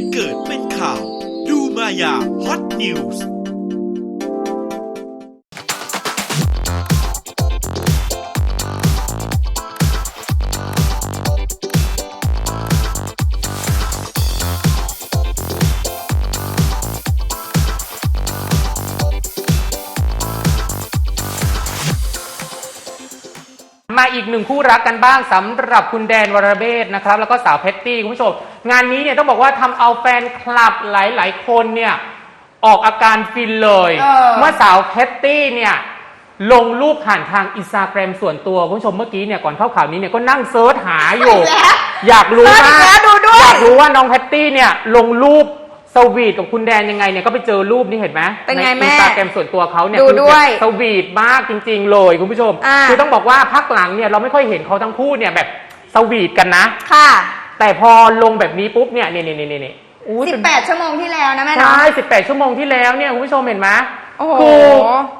ตุเกิดเป็นข่าว ดูมายาฮอตนิวส์ มาอีกหนึ่งคู่รักกันบ้างสำหรับคุณแดนวรเบศนะครับ แล้วก็สาวเพตตี้คุณผู้ชม งานนี้เนี่ยต้องบอกว่าทำเอาแฟนคลับหลาย ๆ คนเนี่ยออกอาการฟินเลยเออเมื่อสาวเพตตี้เนี่ยลงรูปผ่านทางอินสตาแกรมส่วนตัวคุณผู้ชมเมื่อกี้เนี่ยก่อนเข้าข่าวนี้เนี่ยก็นั่งเซิร์ชหาอยู่แล้วอยากรู้เซิร์ชว่าแล้วดูด้วยอยากรู้ว่าน้องแพตตี้เนี่ยลงรูป สวีทกับคุณแดนยังไงเนี่ยก็ไปเจอรูปนี่เห็นไหมเป็นไงในแม่อินสตาแกรมส่วนตัวเขาเนี่ยดูคือด้วยแบบสวีทมากจริง ๆ เลยคุณผู้ชม อ่า คือต้องบอกว่าพักหลังเนี่ยเราไม่ค่อยเห็นเขาทั้งคู่เนี่ยแบบสวีทกันนะ ค่ะ แต่พอลงแบบนี้ปุ๊บเนี่ยนี่นี่นี่นี่นี่อู้ยเป็น18 ชั่วโมงที่แล้วนะแม่เนาะ ใช่18 ชั่วโมงที่แล้วเนี่ยคุณผู้ชมเห็นไหมโอ้โห คือ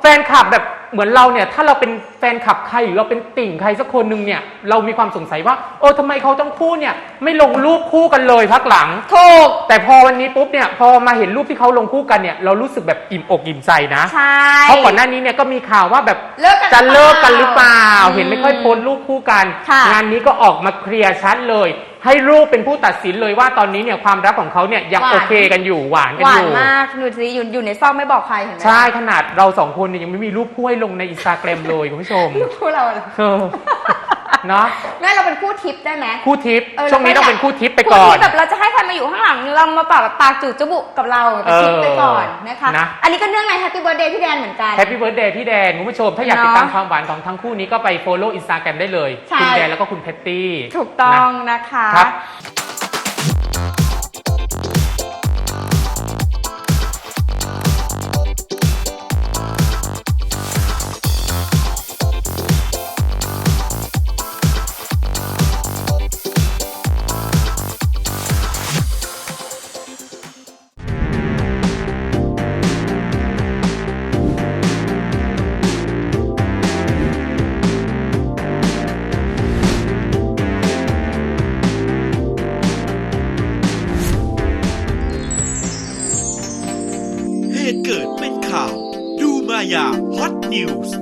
แฟนคลับแบบ เหมือนเราเนี่ยถ้าเราเป็นแฟนคลับใครหรือเราเป็นติ่งใครสักคนหนึ่งเนี่ยเรามีความสงสัยว่าโอ้ทำไมเขาทั้งคู่เนี่ยไม่ลงรูปคู่กันเลยพักหลังถูกแต่พอวันนี้ปุ๊บเนี่ยพอมาเห็นรูปที่เขาลงคู่กันเนี่ยเรารู้สึกแบบอิ่มอกอิ่มใจนะใช่ เพราะก่อนหน้านี้เนี่ยก็มีข่าวว่าแบบเลิกกันจะเลิกกันหรือเปล่า อืมเห็นไม่ค่อยโพสต์รูปคู่กัน ค่ะ งานนี้ก็ออกมาเคลียร์ชัดเลย ให้รูปเป็นผู้ตัดสินเลยว่าตอนนี้เนี่ยความรักของเขาเนี่ยยังหวาน โอเคกันอยู่หวานกันหวาอนยู่ มากดูสิอยู่อยู่ในซอกไม่บอกใครเห็นไหมใช่ขนาดเราสองคนเนี่ยยังไม่มีรูปคู่ให้ลงในอินสตาแกรมเลยคุณผู้ชม คู่เราเหรอเออ เนาะแม่เราเป็นคู่ทิปได้ไหม คู่ทิปเออช่วงนี้ต้องเป็นคู่ทิปไปคู่ก่อนทิปแบบเราจะให้ใครมาอยู่ข้างหลังเรามาปากแบบปากจูบจมูกกับเราเป็นทิปไปก่อนนะคะ นะ อันนี้ก็เนื่องในแฮปปี้เบิร์ดเดย์พี่แดนเหมือนกัน แฮปปี้เบิร์ดเดย์พี่แดนคุณผู้ชม ถ้าอยากเนาะติดตามความหวานของทั้งคู่นี้ก็ไป follow อินสตาแกรมได้เลย ใช่ คุณแดนแล้วก็คุณแพตตี้ถูกต้องนะนะคะ ครับ ข่าว ดูมายาฮอตนิวส์